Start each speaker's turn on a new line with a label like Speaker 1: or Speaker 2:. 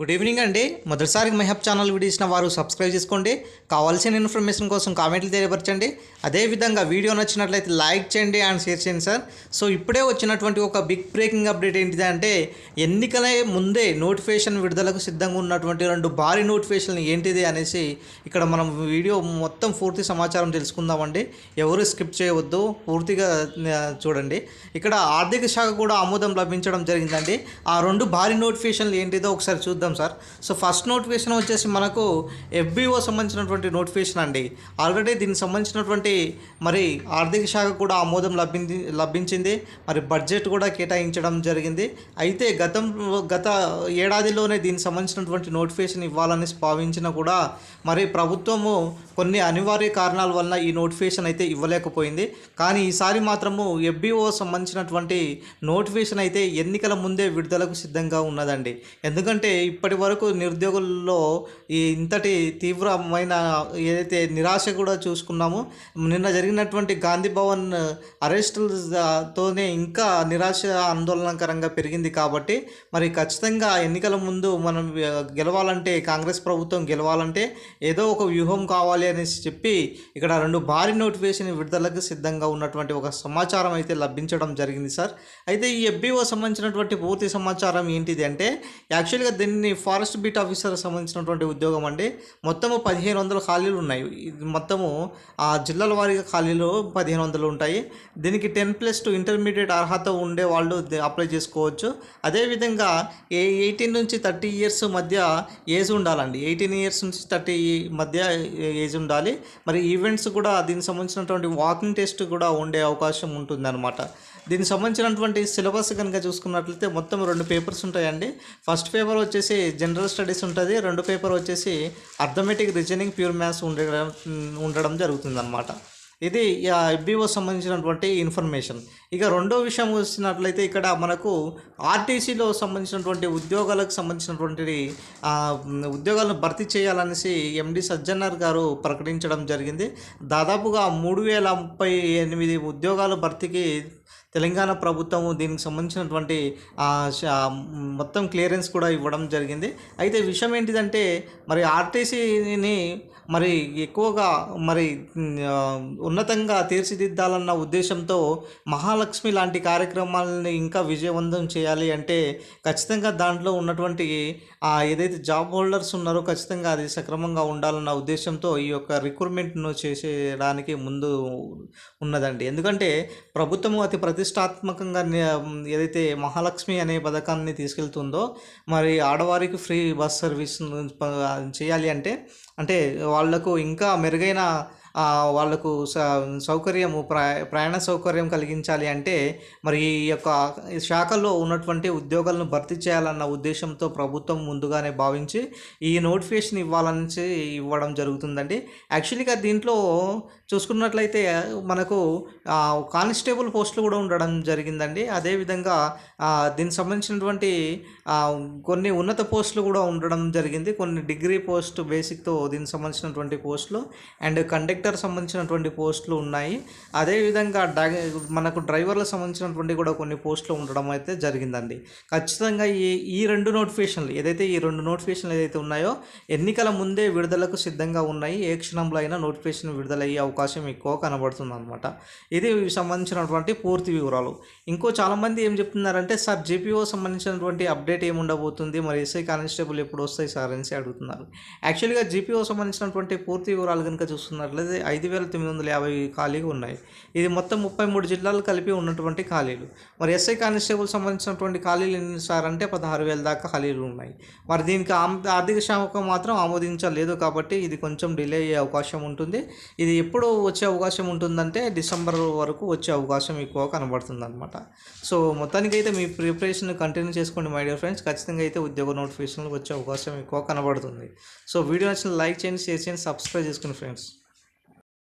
Speaker 1: Good evening అండి. మొదటిసారి మహబ్ channel video ఇచ్చిన వారు సబ్స్క్రైబ్ చేసుకోండి. కావాల్సిన ఇన్ఫర్మేషన్ కోసం కామెంట్లు తెలియపరచండి. అదేవిధంగా వీడియో నచ్చినట్లయితే లైక్ చేయండి అండ్ షేర్ చేయండి సార్. సో ఇప్పుడే వచ్చినటువంటి ఒక బిగ్ బ్రేకింగ్ అప్డేట్ ఏంటిది అంటే ఎన్నికల ముందే నోటిఫికేషన్ విడుదలకు సిద్ధంగా ఉన్నటువంటి రెండు భారీ నోటిఫికేషన్ ఏంటిది అనేసి ఇక్కడ మనం వీడియో మొత్తం పూర్తి సమాచారం తెలుసుకుందామండి. ఎవరు స్కిప్ చేయవద్దు పూర్తిగా చూడండి. ఇక్కడ ఆర్థిక శాఖ కూడా ఆమోదం లభించడం జరిగిందండి. ఆ రెండు భారీ నోటిఫికేషన్లు ఏంటిదో ఒకసారి చూద్దాం. సార్. సో ఫస్ట్ నోటిఫికేషన్ వచ్చేసి మనకు ఎఫ్బిఓ సంబంధించినటువంటి నోటిఫికేషన్ అండి. ఆల్రెడీ దీనికి సంబంధించినటువంటి మరి ఆర్థిక శాఖ కూడా ఆమోదం లభించి లభించింది. మరి బడ్జెట్ కూడా కేటాయించడం జరిగింది. అయితే గతం గత ఏడాదిలోనే దీనికి సంబంధించినటువంటి నోటిఫికేషన్ ఇవ్వాలని భావించినా కూడా మరి ప్రభుత్వము కొన్ని అనివార్య కారణాల వలన ఈ నోటిఫికేషన్ అయితే ఇవ్వలేకపోయింది. కానీ ఈసారి మాత్రము ఎఫ్బిఓ సంబంధించినటువంటి నోటిఫికేషన్ అయితే ఎన్నికల ముందే విడుదలకు సిద్ధంగా ఉన్నదండి. ఎందుకంటే ఇప్పటి వరకు నిరుద్యోగుల్లో ఈ ఇంతటి తీవ్రమైన ఏదైతే నిరాశ కూడా చూసుకున్నామో నిన్న జరిగినటువంటి గాంధీ భవన్ అరెస్టులతోనే ఇంకా నిరాశ ఆందోళనకరంగా పెరిగింది కాబట్టి మరి ఖచ్చితంగా ఎన్నికల ముందు మనం గెలవాలంటే కాంగ్రెస్ ప్రభుత్వం గెలవాలంటే ఏదో ఒక వ్యూహం కావాలి అనేసి చెప్పి ఇక్కడ రెండు భారీ నోటిఫికేషన్ విడుదలకు సిద్ధంగా ఉన్నటువంటి ఒక సమాచారం అయితే లభించడం జరిగింది సార్. అయితే ఈ ఎఫ్బిఓ సంబంధించినటువంటి పూర్తి సమాచారం ఏంటిది అంటే యాక్చువల్గా దీన్ని దీన్ని ఫారెస్ట్ బీట్ ఆఫీసర్ సంబంధించినటువంటి ఉద్యోగం అండి. మొత్తము పదిహేను వందల ఖాళీలు ఉన్నాయి. మొత్తము ఆ జిల్లాల వారీగా ఖాళీలు పదిహేను వందలు ఉంటాయి. దీనికి టెన్ ప్లస్ టు ఇంటర్మీడియట్ అర్హత ఉండే వాళ్ళు అప్లై చేసుకోవచ్చు. అదేవిధంగా ఏ ఎయిటీన్ నుంచి థర్టీ ఇయర్స్ మధ్య ఏజ్ ఉండాలండి. ఎయిటీన్ ఇయర్స్ నుంచి థర్టీ మధ్య ఏజ్ ఉండాలి. మరి ఈవెంట్స్ కూడా దీనికి సంబంధించినటువంటి వాకింగ్ టెస్ట్ కూడా ఉండే అవకాశం ఉంటుందన్నమాట. దీనికి సంబంధించినటువంటి సిలబస్ కనుక చూసుకున్నట్లయితే మొత్తం రెండు పేపర్స్ ఉంటాయండి. ఫస్ట్ పేపర్ వచ్చేసి జనరల్ స్టడీస్ ఉంటుంది. రెండు పేపర్ వచ్చేసి అర్థమెటిక్ రీజనింగ్ ప్యూర్ మ్యాథ్స్ ఉండడం ఉండడం జరుగుతుందన్నమాట. ఇది ఎఫ్బిఓ సంబంధించినటువంటి ఇన్ఫర్మేషన్. ఇక రెండో విషయం వచ్చినట్లయితే ఇక్కడ మనకు ఆర్టీసీలో సంబంధించినటువంటి ఉద్యోగాలకు సంబంధించినటువంటి ఉద్యోగాలను భర్తీ చేయాలనేసి ఎండి సజ్జన్నర్ గారు ప్రకటించడం జరిగింది. దాదాపుగా మూడు వేల ముప్పై ఎనిమిది ఉద్యోగాల భర్తీకి తెలంగాణ ప్రభుత్వం దీనికి సంబంధించినటువంటి మొత్తం క్లియరెన్స్ కూడా ఇవ్వడం జరిగింది. అయితే విషయం ఏంటిదంటే మరి ఆర్టీసీని మరి ఎక్కువగా మరి ఉన్నతంగా తీర్చిదిద్దాలన్న ఉద్దేశంతో మహాలక్ష్మి లాంటి కార్యక్రమాలని ఇంకా విజయవంతం చేయాలి అంటే ఖచ్చితంగా దాంట్లో ఉన్నటువంటి ఏదైతే జాబ్ హోల్డర్స్ ఉన్నారో ఖచ్చితంగా అది సక్రమంగా ఉండాలన్న ఉద్దేశంతో ఈ యొక్క రిక్రూట్మెంట్ను చేసేయడానికి ముందు ఉన్నదండి. ఎందుకంటే ప్రభుత్వం అతి ప్రతి ప్రతిష్టాత్మకంగా ఏదైతే మహాలక్ష్మి అనే పథకాన్ని తీసుకెళ్తుందో మరి ఆడవారికి ఫ్రీ బస్ సర్వీస్ చేయాలి అంటే అంటే వాళ్ళకు ఇంకా మెరుగైన వాళ్ళకు వాళ్ళకు స- సౌకర్యము ప్రయా ప్రయాణ సౌకర్యం కలిగించాలి అంటే మరి ఈ యొక్క శాఖల్లో ఉన్నటువంటి ఉద్యోగాలను భర్తీ చేయాలన్న ఉద్దేశంతో ప్రభుత్వం ముందుగానే భావించి ఈ నోటిఫికేషన్ ఇవ్వాలని ఇవ్వడం జరుగుతుందండి. యాక్చువల్గా దీంట్లో చూసుకున్నట్లయితే మనకు కానిస్టేబుల్ పోస్టులు కూడా ఉండడం జరిగిందండి. అదేవిధంగా దీనికి సంబంధించినటువంటి కొన్ని ఉన్నత పోస్టులు కూడా ఉండడం జరిగింది. కొన్ని డిగ్రీ పోస్ట్ బేసిక్తో దీనికి సంబంధించినటువంటి పోస్టులు అండ్ కండక్ట్ కలెక్టర్ సంబంధించినటువంటి పోస్టులు ఉన్నాయి. అదేవిధంగా మనకు డ్రైవర్లకు సంబంధించినటువంటి కూడా కొన్ని పోస్టులు ఉండడం అయితే జరిగిందండి. ఖచ్చితంగా ఈ ఈ రెండు నోటిఫికేషన్లు ఏదైతే ఈ రెండు నోటిఫికేషన్లు ఏదైతే ఉన్నాయో ఎన్నికల ముందే విడుదలకు సిద్ధంగా ఉన్నాయి. ఏ క్షణంలో అయినా నోటిఫికేషన్ విడుదలయ్యే అవకాశం ఎక్కువ కనబడుతుంది అనమాట ఇది సంబంధించినటువంటి పూర్తి వివరాలు. ఇంకో చాలామంది ఏం చెప్తున్నారంటే సార్ జీపీఓ సంబంధించినటువంటి అప్డేట్ ఏముండబోతుంది మరి ఎస్ఐ కానిస్టేబుల్ ఎప్పుడు వస్తాయి సార్? అనేసి అడుగుతున్నారు. యాక్చువల్గా జీపీఓ సంబంధించినటువంటి పూర్తి వివరాలు కనుక చూస్తున్నట్లయితే ఐదు వేల తొమ్మిది వందల యాభై ఖాళీగా ఉన్నాయి. ఇది మొత్తం ముప్పై మూడు జిల్లాలు కలిపి ఉన్నటువంటి ఖాళీలు. మరి ఎస్ఐ కానిస్టేబుల్ సంబంధించినటువంటి ఖాళీలు ఎన్ని సార్? అంటే పదహారు వేల దాకా ఖాళీలు ఉన్నాయి. మరి దీనికి ఆర్థిక శాఖ మాత్రం ఆమోదించలేదు కాబట్టి ఇది కొంచెం డిలే అయ్యే అవకాశం ఉంటుంది. ఇది ఎప్పుడు వచ్చే అవకాశం ఉంటుందంటే డిసెంబర్ వరకు వచ్చే అవకాశం ఎక్కువ కనబడుతుంది అనమాట సో మొత్తానికైతే మీ ప్రిపరేషన్ కంటిన్యూ చేసుకోండి మై డియర్ ఫ్రెండ్స్. ఖచ్చితంగా అయితే ఉద్యోగ నోటిఫికేషన్లు వచ్చే అవకాశం ఎక్కువ కనబడుతుంది. సో వీడియో నచ్చిన లైక్ చేయండి షేర్ చేయండి సబ్స్క్రైబ్ చేసుకోండి ఫ్రెండ్స్.